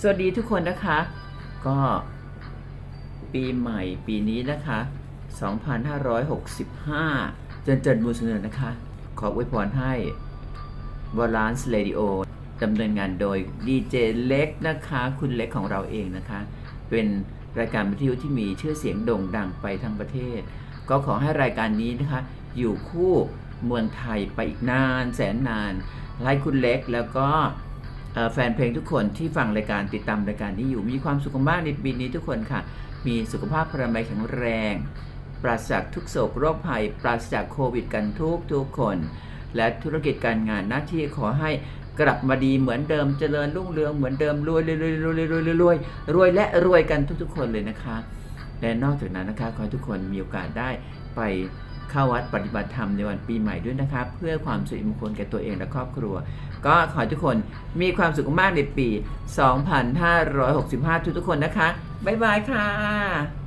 สวัสดีทุกคนนะคะ ก็ปีใหม่ปีนี้นะคะ 2565 เจนเจนบูสเนอนะคะ ขออวยพรให้ Balance Radio ดำเนินงานโดยดีเจเล็กนะคะ คุณเล็กของเราเองนะคะ เป็นรายการวิทยุที่มีชื่อเสียงโด่งดังไปทั้งประเทศ ก็ขอให้รายการนี้นะคะ อยู่คู่เมืองไทยไปอีกนานแสนนานให้คุณเล็กแล้วก็ แฟนเพลงทุกคนที่ฟังรายการติดตามรายการนี้อยู่มีความสุขมากในปีนี้ทุกคนค่ะ มีสุขภาพพระมัยแข็งแรง ปราศจากทุกโศกโรคภัย ปราศจากโควิดกันทุกทุกคน และธุรกิจการงานหน้าที่ขอให้กลับมาดีเหมือนเดิมเจริญรุ่งเรืองเหมือนเดิมรวยรวยรวยรวยรวยรวยรวยรวยและรวยกันทุกๆคนเลยนะคะ และนอกจากนั้นนะคะขอให้ทุกคนมีโอกาสได้ไป เข้าวัดปฏิบัติธรรมในวันปีใหม่ด้วยนะคะเพื่อความสุขมงคลแก่ตัวเองและครอบครัว ก็ขอทุกคนมีความสุขมากในปี 2565 ทุกๆคนนะคะ บ๊ายบายค่ะ